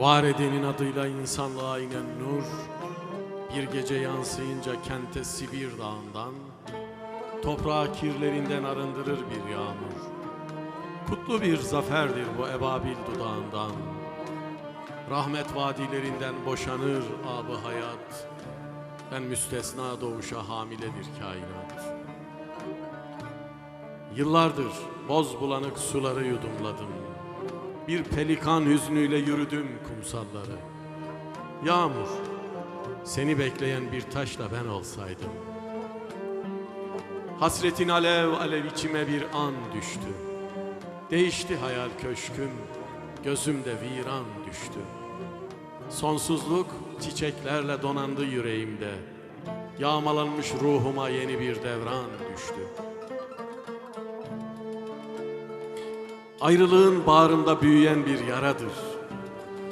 Var edenin adıyla insanlığa inen nur, bir gece yansıyınca kente Sibir dağından, toprağı kirlerinden arındırır bir yağmur. Kutlu bir zaferdir bu ebabil dudağından. Rahmet vadilerinden boşanır abı hayat. Ben müstesna doğuşa hamile bir kainat. Yıllardır boz bulanık suları yudumladım. Bir pelikan hüznüyle yürüdüm kumsalları. Yağmur, seni bekleyen bir taşla ben olsaydım. Hasretin alev alev içime bir an düştü. Değişti hayal köşküm, gözümde viran düştü. Sonsuzluk çiçeklerle donandı yüreğimde. Yağmalanmış ruhuma yeni bir devran düştü. Ayrılığın bağrında büyüyen bir yaradır.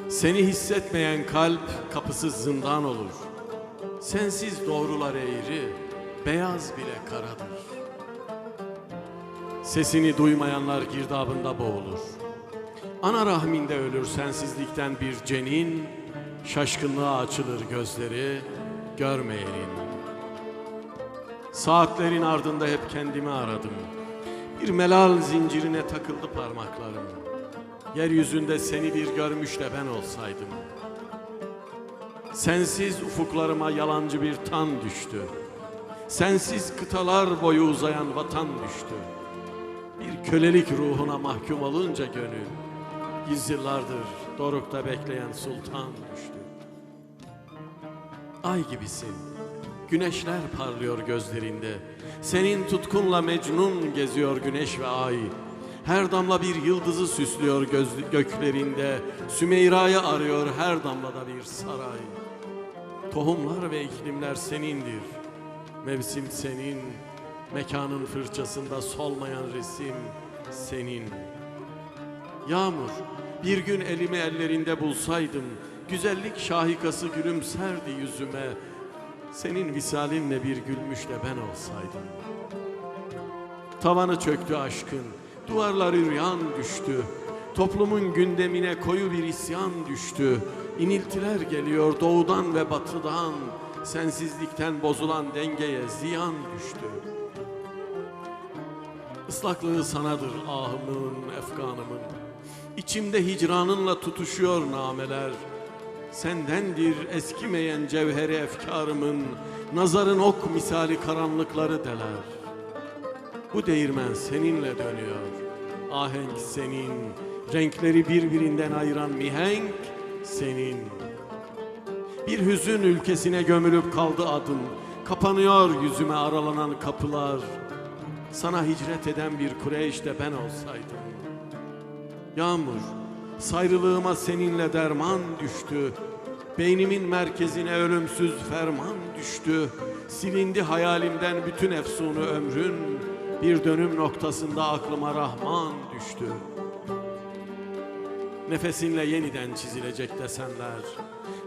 Seni hissetmeyen kalp kapısız zindan olur. Sensiz doğrular eğri, beyaz bile karadır. Sesini duymayanlar girdabında boğulur. Ana rahminde ölür sensizlikten bir cenin, şaşkınlığa açılır gözleri, görmeyenin. Saatlerin ardında hep kendimi aradım. Bir melal zincirine takıldı parmaklarım. Yeryüzünde seni bir görmüş de ben olsaydım. Sensiz ufuklarıma yalancı bir tan düştü. Sensiz kıtalar boyu uzayan vatan düştü. Bir kölelik ruhuna mahkum olunca gönül, yüzyıllardır dorukta bekleyen sultan düştü. Ay gibisin, güneşler parlıyor gözlerinde. Senin tutkunla Mecnun geziyor güneş ve ay. Her damla bir yıldızı süslüyor göz, göklerinde. Sümeyra'yı arıyor her damlada bir saray. Tohumlar ve iklimler senindir. Mevsim senin, mekanın fırçasında solmayan resim senin. Yağmur, bir gün elimi ellerinde bulsaydım, güzellik şahikası gülümserdi yüzüme. Senin visalinle bir gülmüş de ben olsaydım. Tavanı çöktü aşkın, duvarları rüyan düştü. Toplumun gündemine koyu bir isyan düştü. İniltiler geliyor doğudan ve batıdan. Sensizlikten bozulan dengeye ziyan düştü. Islaklığı sanadır ahımın, efkanımın. İçimde hicranınla tutuşuyor nameler. Sendendir eskimeyen cevheri efkarımın, nazarın ok misali karanlıkları deler. Bu değirmen seninle dönüyor, ahenk senin, renkleri birbirinden ayıran mihenk senin. Bir hüzün ülkesine gömülüp kaldı adım, kapanıyor yüzüme aralanan kapılar. Sana hicret eden bir Kureyş de ben olsaydım. Yağmur, sayrılığıma seninle derman düştü. Beynimin merkezine ölümsüz ferman düştü. Silindi hayalimden bütün efsunu ömrün. Bir dönüm noktasında aklıma Rahman düştü. Nefesinle yeniden çizilecek desenler.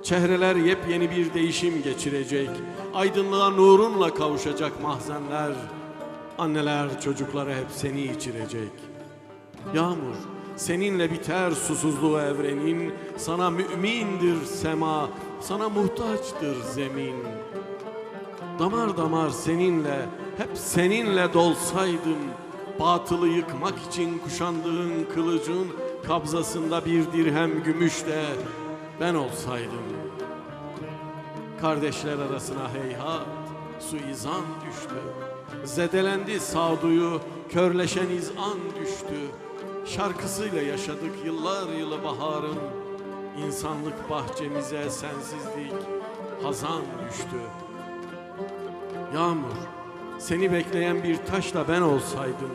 Çehreler yepyeni bir değişim geçirecek. Aydınlığa nurunla kavuşacak mahzenler. Anneler çocuklara hep seni içirecek. Yağmur, seninle biter susuzluğu evrenin, sana mümindir sema, sana muhtaçtır zemin. Damar damar seninle, hep seninle dolsaydım, batılı yıkmak için kuşandığın kılıcın kabzasında bir dirhem gümüş de ben olsaydım. Kardeşler arasına heyhat, suizan düştü. Zedelendi sağduyu, körleşen izan düştü. Şarkısıyla yaşadık yıllar yılı baharın. İnsanlık bahçemize sensizlik, hazan düştü. Yağmur, seni bekleyen bir taşla ben olsaydım.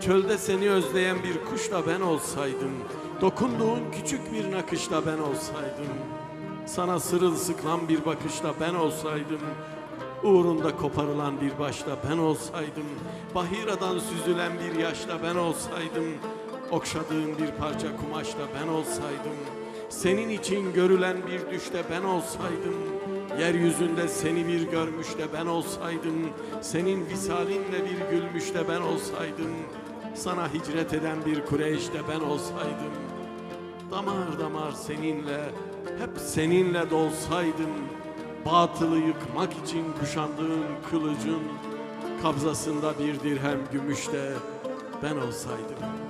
Çölde seni özleyen bir kuşla ben olsaydım. Dokunduğun küçük bir nakışla ben olsaydım. Sana sırılsıklam bir bakışla ben olsaydım. Uğrunda koparılan bir başla ben olsaydım. Bahiradan süzülen bir yaşla ben olsaydım. Okşadığın bir parça kumaşla ben olsaydım. Senin için görülen bir düşte ben olsaydım. Yeryüzünde seni bir görmüş de ben olsaydım. Senin visalinle bir gülmüş de ben olsaydım. Sana hicret eden bir Kureyş de ben olsaydım. damar damar seninle, hep seninle dolsaydım, batılı yıkmak için kuşandığın kılıcın, kabzasında bir dirhem gümüşte ben olsaydım.